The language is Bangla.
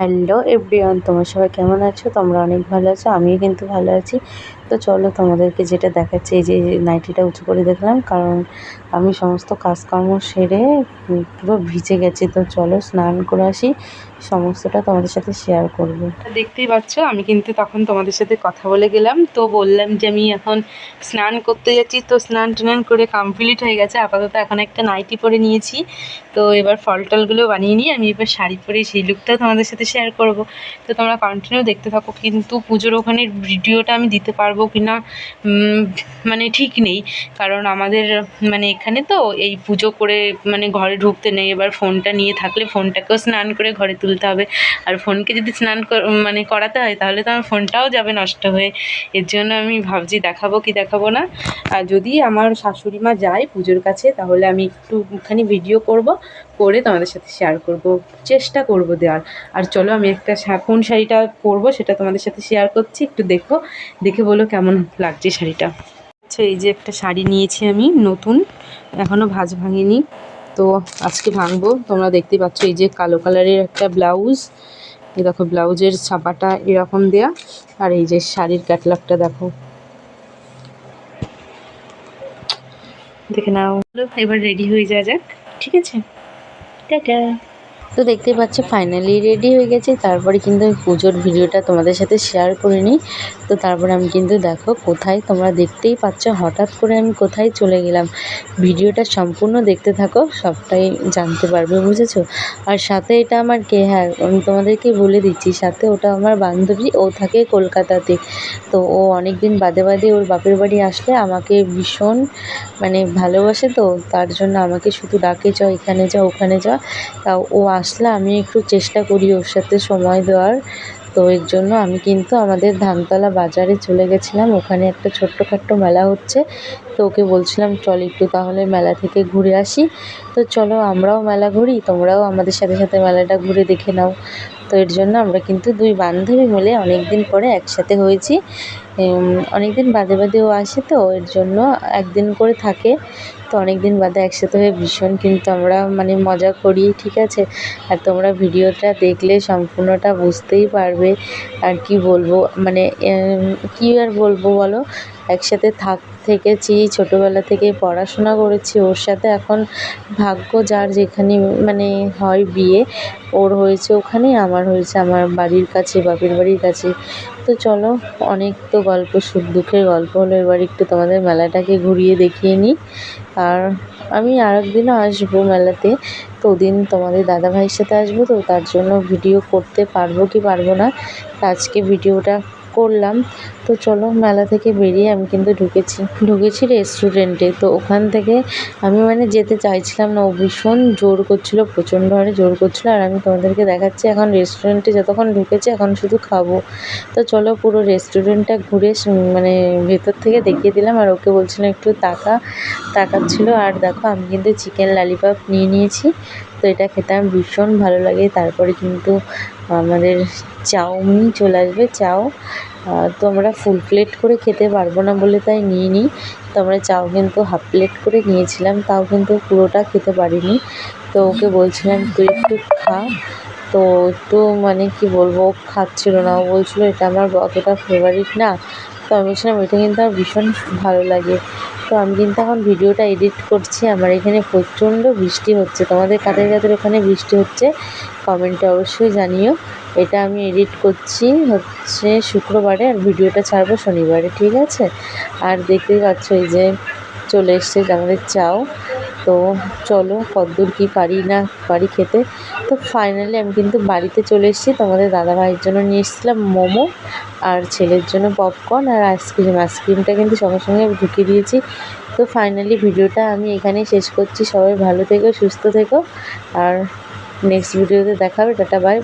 হ্যালো এভরিওয়ান তোমরা সবাই কেমন আছো? তোমরা অনেক ভালো আছো? আমিও কিন্তু ভালো আছি। তো চলো তোমাদেরকে যেটা দেখাচ্ছি, এই যে নাইটিটা উঁচু করে দেখলাম, কারণ আমি সমস্ত কাজকর্ম সেরে পুরো ভিজে গেছি। তো চলো স্নান করে আসি। সমস্তটা তোমাদের সাথে শেয়ার করব। দেখতেই পাচ্ছ, আমি কিন্তু তখন তোমাদের সাথে কথা বলে গেলাম। তো বললাম যে আমি এখন স্নান করতে যাচ্ছি। তো স্নান টান করে কমপ্লিট হয়ে গেছে। আপাতত এখন একটা নাইটি পরে নিয়েছি। তো এবার ফল টলগুলো বানিয়ে নিয়ে আমি এবার শাড়ি পরে সেই লুকটা তোমাদের সাথে শেয়ার করব। তো তোমরা কন্টিনিউ দেখতে থাকো। কিন্তু পুজোর ওখানের ভিডিওটা আমি দিতে পারব কি না মানে ঠিক নেই। কারণ আমাদের মানে এখানে তো এই পুজো করে মানে ঘরে ঢুকতে নেই। এবার ফোনটা নিয়ে থাকলে ফোনটাকেও স্নান করে ঘরে তুলতে হবে। আর ফোনকে যদি স্নান মানে করাতে হয়, তাহলে তো আমার ফোনটাও যাবে নষ্ট হয়ে। এর জন্য আমি ভাবছি দেখাবো কি দেখাবো না। আর যদি আমার শাশুড়ি মা যায় পুজোর কাছে, তাহলে আমি একটুখানি ভিডিও করব। করে তোমাদের সাথে শেয়ার করব, চেষ্টা করব দেওয়ার। আর চলো আমি একটা কোন শাড়িটা পরবো সেটা তোমাদের সাথে শেয়ার করছি, একটু দেখো, দেখে বলো কেমন লাগছে শাড়িটা। আচ্ছা এই যে একটা শাড়ি নিয়েছি আমি, নতুন এখনও ভাঁজ ভাঙিনি। তো আজকে ভাঙবো, তোমরা দেখতে পাচ্ছ এই যে কালো কালারের একটা ব্লাউজ। এই দেখো, ব্লাউজের ছাপাটা এরকম দেয়া, আর এই যে শাড়ির ক্যাটলগটা দেখো। দেখে নাও। এবার রেডি হয়ে যাওয়া যাক, ঠিক আছে? টাটা তো দেখতে পাচ্ছ ফাইনালি রেডি হয়ে গেছে। তারপরে কিন্তু আমি পুজোর ভিডিওটা তোমাদের সাথে শেয়ার করে নিই। তো তারপরে আমি কিন্তু দেখো কোথায় তোমরা দেখতেই পাচ্ছ, হঠাৎ করে আমি কোথায় চলে গেলাম। ভিডিওটা সম্পূর্ণ দেখতে থাকো, সবটাই জানতে পারবে, বুঝেছ? আর সাথে এটা আমার কে হ্যাঁ আমি তোমাদেরকে বলে দিচ্ছি, সাথে ওটা আমার বান্ধবী, ও থাকে কলকাতাতে। তো ও অনেক দিন বাদে বাদে ওর বাপের বাড়ি আসলে আমাকে ভীষণ মানে ভালোবাসে তো, তার জন্য আমাকে শুধু ডাকে, চ, এখানে যা ওখানে যা তা ও আসলে আমি একটু চেষ্টা করি ওর সাথে সময় দেওয়ার। তো এর জন্য আমি কিন্তু আমাদের ধানতলা বাজারে চলে গেছিলাম। ওখানে একটা ছোট্টখাট্টো মেলা হচ্ছে। তো ওকে বলছিলাম, চল একটু তাহলে মেলা থেকে ঘুরে আসি। তো চলো, আমরাও মেলা ঘুরি, তোমরাও আমাদের সাথে সাথে মেলাটা ঘুরে দেখে নাও। তো এর জন্য আমরা কিন্তু দুই বান্ধবী মিলে অনেক দিন পরে একসাথে হয়েছি। অনেক দিন বাদে বাদে ও আসে তো, এর জন্য একদিন করে থাকে। তো অনেক দিন বাদে একসাথে হয়ে ভীষণ কিন্তু আমরা মানে মজা করি, ঠিক আছে? আর তোমরা ভিডিওটা দেখলে সম্পূর্ণটা বুঝতেই পারবে আর কি বলব। মানে কি আর বলব বলো? একসাথে থাক, থেকেছি, ছোটোবেলা থেকে পড়াশোনা করেছি, ওর সাথে এখন ভাগ্য যার যেখানে মানে হয় বিয়ে, ওর হয়েছে ওখানে আমার হয়েছে আমার বাড়ির কাছে, বাপের বাড়ির কাছে। তো চলো, অনেক তো গল্প, সুখ দুঃখের গল্প হলো। এবার একটু তোমাদের মেলাটাকে ঘুরিয়ে দেখিয়ে নিই। আর আমি আর একদিনও আসব মেলাতে। তো ওদিন তোমাদের দাদা ভাইয়ের সাথে আসব, তো তার জন্য ভিডিও করতে পারব কি পারব না? আজকে ভিডিওটা করলাম। তো চলো, মেলা থেকে বেরিয়ে আমি কিন্তু ঢুকেছি। ঢুকেছি রেস্টুরেন্টে তো ওখান থেকে আমি মানে যেতে চাইছিলাম না, ও ভীষণ জোর করছিল, প্রচণ্ড হারে জোর করছিল। আর আমি তোমাদেরকে দেখাচ্ছি, এখন রেস্টুরেন্টে যতক্ষণ ঢুকেছি, এখন শুধু খাব। তো চলো, পুরো রেস্টুরেন্টটা ঘুরে মানে ভেতর থেকে দেখিয়ে দিলাম। আর ওকে বলছিলাম, একটু তাকা। তাকাচ্ছিল। আর দেখো, আমি কিন্তু চিকেন লালিপপ নিয়ে নিয়েছি। তো এটা খেতে আমার ভীষণ ভালো লাগে। তারপরে কিন্তু আমাদের চাউমিন চলে আসবে, চাও। তো আমরা ফুল প্লেট করে খেতে পারব না বলে তাই নিয়ে নিই তো আমরা চাও কিন্তু হাফ প্লেট করে নিয়েছিলাম, তাও কিন্তু পুরোটা খেতে পারিনি। তো ওকে বলছিলাম, তুই একটু খা। তো একটু মানে কি বলব, ও খাচ্ছিল না। ও বলছিলো, এটা আমার অতটা ফেভারিট না। তো আমি বলছিলাম, এটা কিন্তু আমার ভীষণ ভালো লাগে। তো আমি কিন্তু এখন ভিডিওটা এডিট করছি। আমার এখানে প্রচণ্ড বৃষ্টি হচ্ছে। তোমাদের কাদের কাদের ওখানে বৃষ্টি হচ্ছে কমেন্টে অবশ্যই জানিও। এটা আমি এডিট করছি হচ্ছে শুক্রবারে আর ভিডিওটা ছাড়বো শনিবারে, ঠিক আছে? আর দেখতেই পাচ্ছ এই যে চলে এসছে আমাদের চাও। তো চলো কতদূর কী পারি না পারি খেতে। তো ফাইনালি আমি কিন্তু বাড়িতে চলে এসেছি। তোমাদের দাদা ভাইয়ের জন্য নিয়ে এসেছিলাম মোমো। আর ছেলের জন্য পপকর্ন আর আইসক্রিম আইসক্রিমটা কিন্তু সঙ্গে সঙ্গে ঢুকিয়ে দিয়েছি। তো ফাইনালি ভিডিওটা আমি এখানেই শেষ করছি। সবাই ভালো থেকো, সুস্থ থেকো। আর নেক্সট ভিডিওতে দেখাবে টাটা বাই